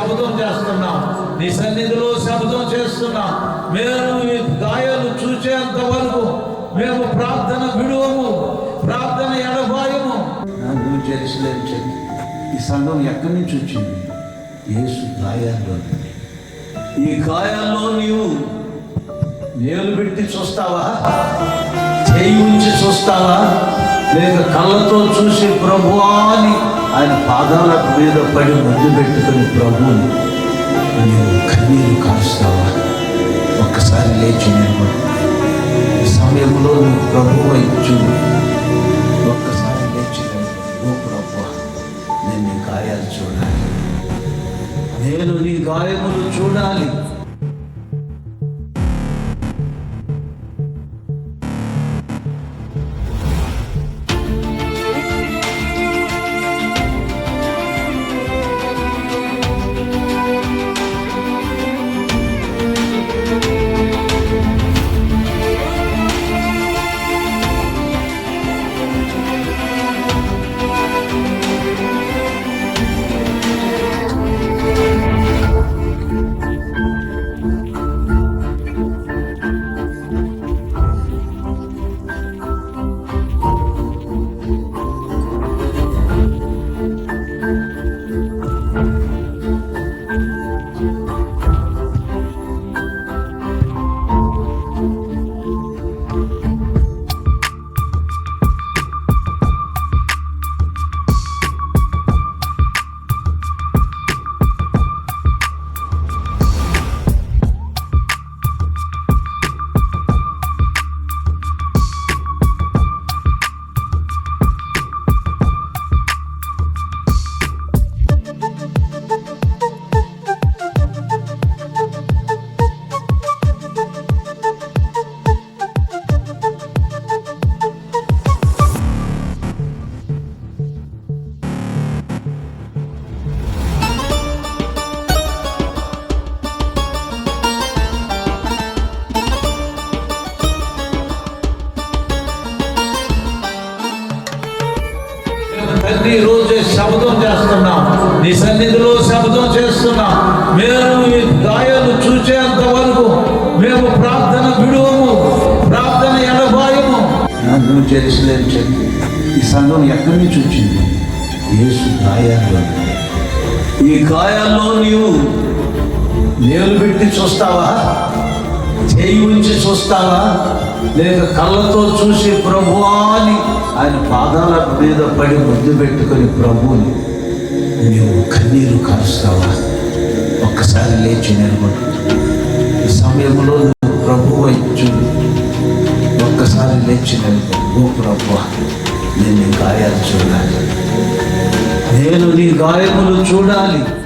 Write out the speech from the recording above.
శబ్దం చేస్తున్నాం. నీ సన్నిధిలో శబ్దం చేస్తున్నాం. మేము మీ గాయాలు చూచేంత వరకు మేము ప్రార్థన విడువము. ప్రార్థన ఎడబాయము. న్యూ జెరూసలేం ఈ సంఘం ఎక్కడి నుంచి వచ్చింది? ఏసు గాయాల్లో ఈ గాయాల్లో నీవు నేను పెట్టి చూస్తావా? చేయించి చూస్తావా? లేక కళ్ళతో చూసి ప్రభువాని ఆయన పాదాల మీద పడి ముద్దు పెట్టుకుని ప్రభువుని నేను కన్నీరు కాస్తావా ఒక్కసారి లేచి నేను ఈ సమయంలో నువ్వు ప్రభువు ఇచ్చు ఒక్కసారి లేచి ఓ ప్రభు నేను నీ గాయాలు చూడాలి. నేను నీ గాయములు చూడాలి. ప్రతి రోజు శబ్దం చేస్తున్నాం. నీ సన్నిధిలో శబ్దం చేస్తున్నాం. మేము ఈ గాయాలు చూసేంత వరకు మేము ప్రార్థన విడువము ప్రార్థన ఎడబాయము నువ్వు చేసలేని చెప్పి ఈ సంఘం ఎక్కడి నుంచి వచ్చింది? యేసు గాయాల్లో. ఈ గాయాల్లో నీవు నేలు పెట్టి చూస్తావా? చేయి ఉంచి చూస్తావా? లేక కళ్ళతో చూసి ప్రభు అని ఆయన పాదాల మీద పడి ముద్దు పెట్టుకొని ప్రభువుని నీవు కన్నీరు కారుస్తావా? ఒక్కసారి లేచి నిలబడు. ఈ సమయంలో నువ్వు ప్రభు ఇచ్చు ఒక్కసారి లేచి నిలబడు. ఓ ప్రభు నేను నీ గాయాలు చూడాలి. నేను నీ గాయములు చూడాలి.